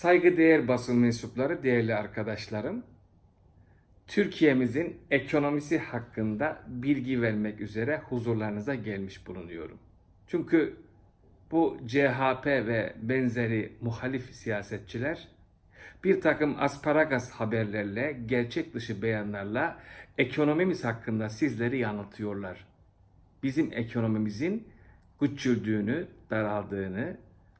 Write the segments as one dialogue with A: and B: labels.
A: Saygıdeğer basın mensupları, değerli arkadaşlarım. Türkiye'mizin ekonomisi hakkında bilgi vermek üzere huzurlarınıza gelmiş bulunuyorum. Çünkü bu CHP ve benzeri muhalif siyasetçiler bir takım asparagas haberlerle, gerçek dışı beyanlarla ekonomimiz hakkında sizleri yanıltıyorlar. Bizim ekonomimizin küçüldüğünü, daraldığını,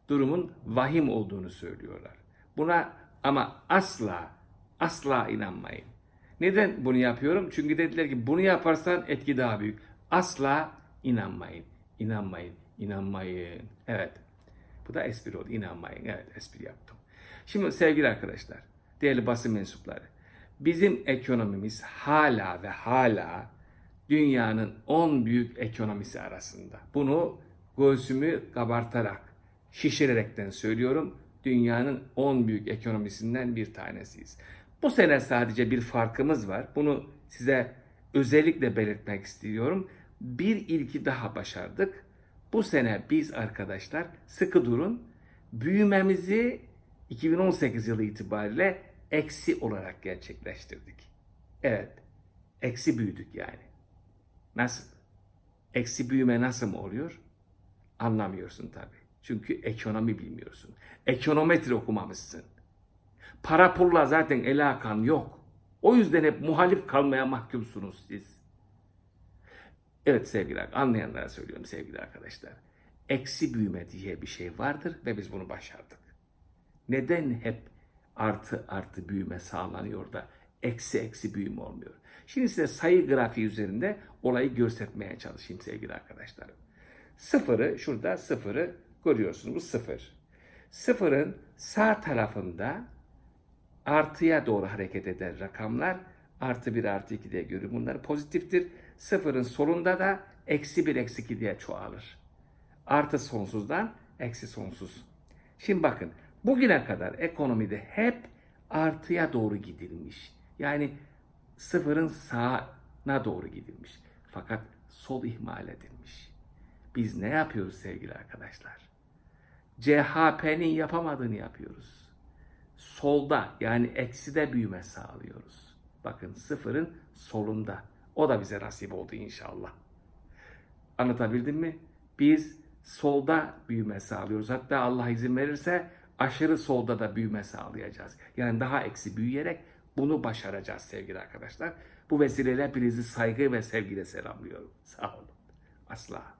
A: durumun vahim olduğunu söylüyorlar. Buna ama asla, asla inanmayın. Neden bunu yapıyorum? Çünkü dediler ki bunu yaparsan etki daha büyük. Asla inanmayın. İnanmayın. İnanmayın. Evet. Bu da espri oldu. İnanmayın. Evet espri yaptım. Şimdi sevgili arkadaşlar, değerli basın mensupları. Bizim ekonomimiz hala ve hala dünyanın 10 büyük ekonomisi arasında. Bunu göğsümü kabartarak, şişirerekten söylüyorum. Dünyanın 10 büyük ekonomisinden bir tanesiyiz. Bu sene sadece bir farkımız var. Bunu size özellikle belirtmek istiyorum. Bir ilki daha başardık. Bu sene biz arkadaşlar sıkı durun. Büyümemizi 2018 yılı itibariyle eksi olarak gerçekleştirdik. Evet, eksi büyüdük yani. Nasıl? Eksi büyüme nasıl mı oluyor? Anlamıyorsun tabii. Çünkü ekonomi bilmiyorsun. Ekonometri okumamışsın. Para pulla zaten elakan yok. O yüzden hep muhalif kalmaya mahkumsunuz siz. Evet sevgili anlayanlara söylüyorum sevgili arkadaşlar. Eksi büyüme diye bir şey vardır ve biz bunu başardık. Neden hep artı artı büyüme sağlanıyor da eksi eksi büyüme olmuyor? Şimdi size sayı grafiği üzerinde olayı göstermeye çalışayım sevgili arkadaşlarım. Sıfırı şurada sıfırı görüyorsunuz bu sıfır. Sıfırın sağ tarafında artıya doğru hareket eden rakamlar artı 1 artı 2 diye görüyorum. Bunlar pozitiftir. Sıfırın solunda da eksi 1 eksi 2 diye çoğalır. Artı sonsuzdan eksi sonsuz. Şimdi bakın bugüne kadar ekonomide hep artıya doğru gidilmiş. Yani sıfırın sağına doğru gidilmiş. Fakat sol ihmal edilmiş. Biz ne yapıyoruz sevgili arkadaşlar? CHP'nin yapamadığını yapıyoruz. Solda yani ekside büyüme sağlıyoruz. Bakın sıfırın solunda. O da bize nasip oldu inşallah. Anlatabildim mi? Biz solda büyüme sağlıyoruz. Hatta Allah izin verirse aşırı solda da büyüme sağlayacağız. Yani daha eksi büyüyerek bunu başaracağız sevgili arkadaşlar. Bu vesileyle hepinizi saygı ve sevgiyle selamlıyorum. Sağ olun. Asla.